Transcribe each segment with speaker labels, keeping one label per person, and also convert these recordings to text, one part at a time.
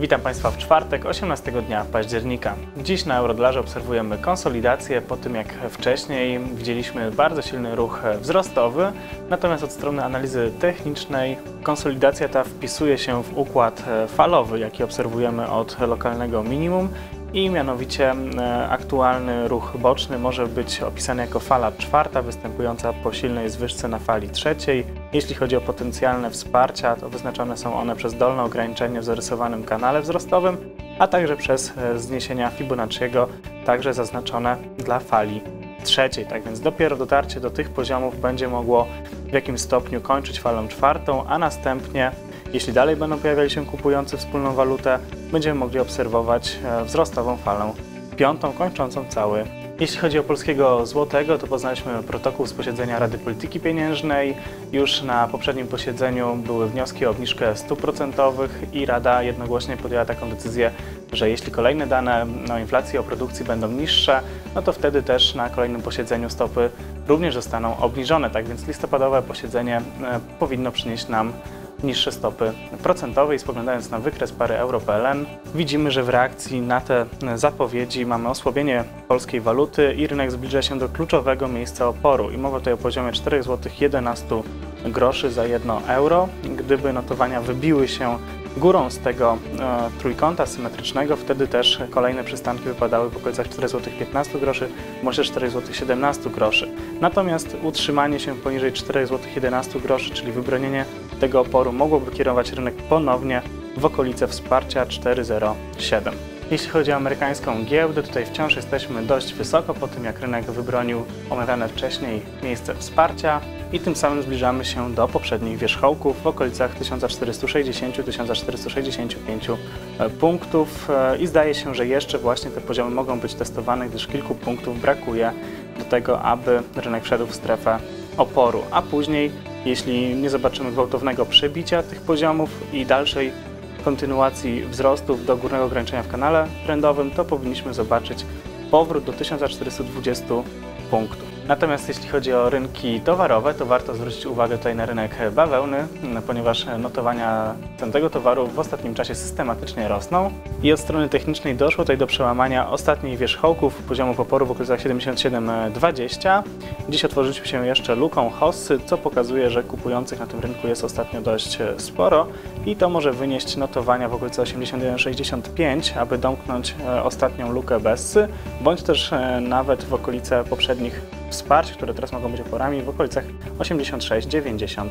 Speaker 1: Witam Państwa w czwartek, 18 dnia października. Dziś na Eurodolarze obserwujemy konsolidację po tym, jak wcześniej widzieliśmy bardzo silny ruch wzrostowy, natomiast od strony analizy technicznej konsolidacja ta wpisuje się w układ falowy, jaki obserwujemy od lokalnego minimum i mianowicie e, aktualny ruch boczny może być opisany jako fala czwarta, występująca po silnej zwyżce na fali trzeciej. Jeśli chodzi o potencjalne wsparcia, to wyznaczone są one przez dolne ograniczenie w zarysowanym kanale wzrostowym, a także przez e, zniesienia Fibonacciego, także zaznaczone dla fali trzeciej. Tak więc dopiero dotarcie do tych poziomów będzie mogło w jakimś stopniu kończyć falą czwartą, a następnie jeśli dalej będą pojawiali się kupujący wspólną walutę, będziemy mogli obserwować e, wzrostową falę piątą, kończącą cały. Jeśli chodzi o polskiego złotego, to poznaliśmy protokół z posiedzenia Rady Polityki Pieniężnej. Już na poprzednim posiedzeniu były wnioski o obniżkę stóp procentowych i Rada jednogłośnie podjęła taką decyzję, że jeśli kolejne dane o inflacji, o produkcji będą niższe, no to wtedy też na kolejnym posiedzeniu stopy również zostaną obniżone. Tak więc listopadowe posiedzenie e, powinno przynieść nam niższe stopy procentowe i spoglądając na wykres pary euro-PLN widzimy, że w reakcji na te zapowiedzi mamy osłabienie polskiej waluty i rynek zbliża się do kluczowego miejsca oporu i mowa tutaj o poziomie 4 zł 11 groszy za 1 euro. Gdyby notowania wybiły się górą z tego e, trójkąta symetrycznego, wtedy też kolejne przystanki wypadały w okolicach 4 zł 15 groszy, może 4 zł 17 groszy. Natomiast utrzymanie się poniżej 4 zł 11 groszy, czyli wybronienie tego oporu mogłoby kierować rynek ponownie w okolice wsparcia 4,07. Jeśli chodzi o amerykańską giełdę, tutaj wciąż jesteśmy dość wysoko po tym, jak rynek wybronił omawiane wcześniej miejsce wsparcia i tym samym zbliżamy się do poprzednich wierzchołków w okolicach 1460-1465 e, punktów e, i zdaje się, że jeszcze właśnie te poziomy mogą być testowane, gdyż kilku punktów brakuje do tego, aby rynek wszedł w strefę oporu, a później, jeśli nie zobaczymy gwałtownego przebicia tych poziomów i dalszej kontynuacji wzrostów do górnego ograniczenia w kanale trendowym, to powinniśmy zobaczyć powrót do 1420 punktów. Natomiast jeśli chodzi o rynki towarowe, to warto zwrócić uwagę tutaj na rynek bawełny, ponieważ notowania cen tego towaru w ostatnim czasie systematycznie rosną i od strony technicznej doszło tutaj do przełamania ostatnich wierzchołków poziomów oporu w okolicach 77,20. Dziś otworzyliśmy się jeszcze luką hossy, co pokazuje, że kupujących na tym rynku jest ostatnio dość sporo i to może wynieść notowania w okolicy 81,65, aby domknąć e, ostatnią lukę Bessy, bądź też e, nawet w okolice poprzednich wsparć, które teraz mogą być oporami w okolicach 86-94.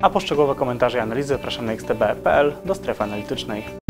Speaker 1: A poszczegółowe komentarze i analizy zapraszam na xtb.pl do strefy analitycznej.